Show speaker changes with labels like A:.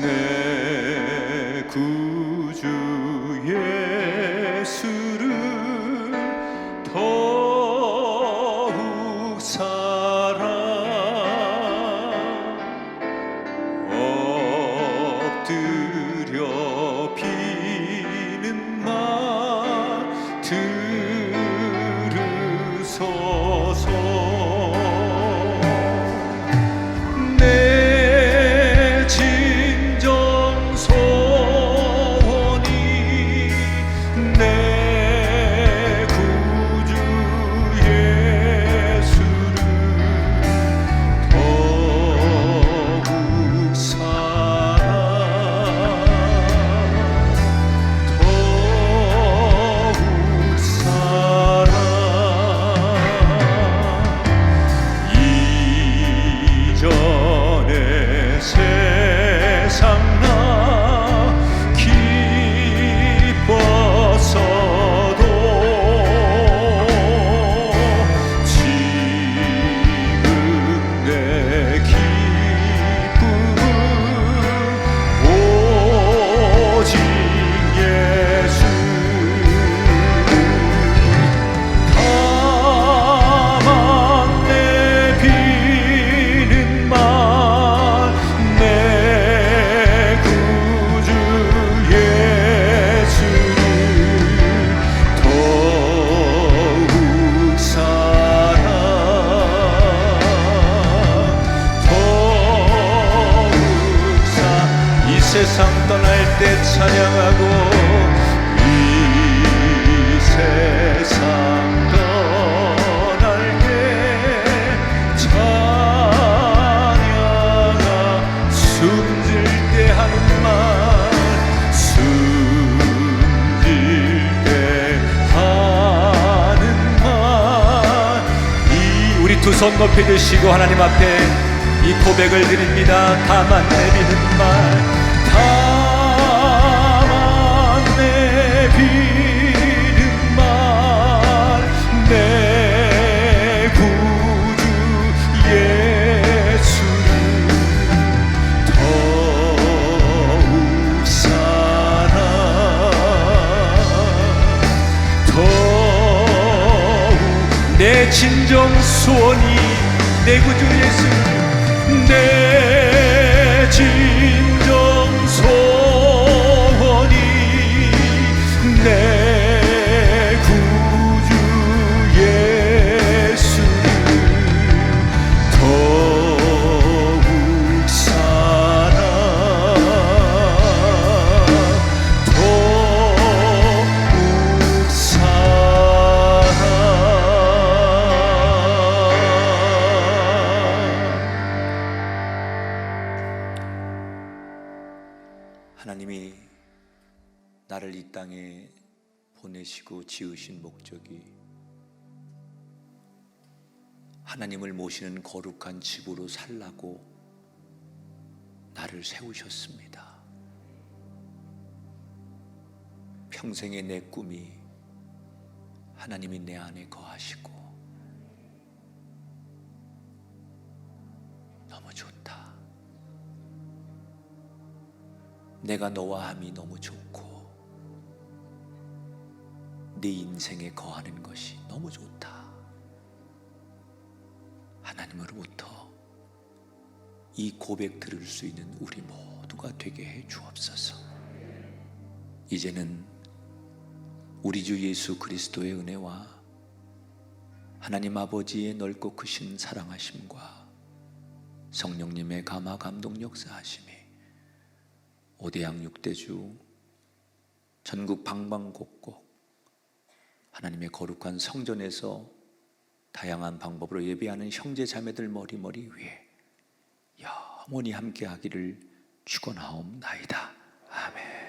A: 내 때 찬양하고 이 세상 떠날 때 찬양아 숨질 때 하는 말 숨질 때 하는 말이 우리 두 손 높이 드시고 하나님 앞에 이 고백을 드립니다. 다만 내비는 말. 내 진정 소원이 내 구주 예수 내 진 나를 이 땅에 보내시고 지으신 목적이 하나님을 모시는 거룩한 집으로 살라고 나를 세우셨습니다. 평생의 내 꿈이 하나님이 내 안에 거하시고 너무 좋다. 내가 너와 함이 너무 좋고 네 인생에 거하는 것이 너무 좋다. 하나님으로부터 이 고백 들을 수 있는 우리 모두가 되게 해 주옵소서. 이제는 우리 주 예수 그리스도의 은혜와 하나님 아버지의 넓고 크신 사랑하심과 성령님의 감화 감동 역사하심이 오대양 육대주 전국 방방곡곡 하나님의 거룩한 성전에서 다양한 방법으로 예배하는 형제 자매들 머리머리 위에 영원히 함께 하기를 축원하옵나이다. 아멘.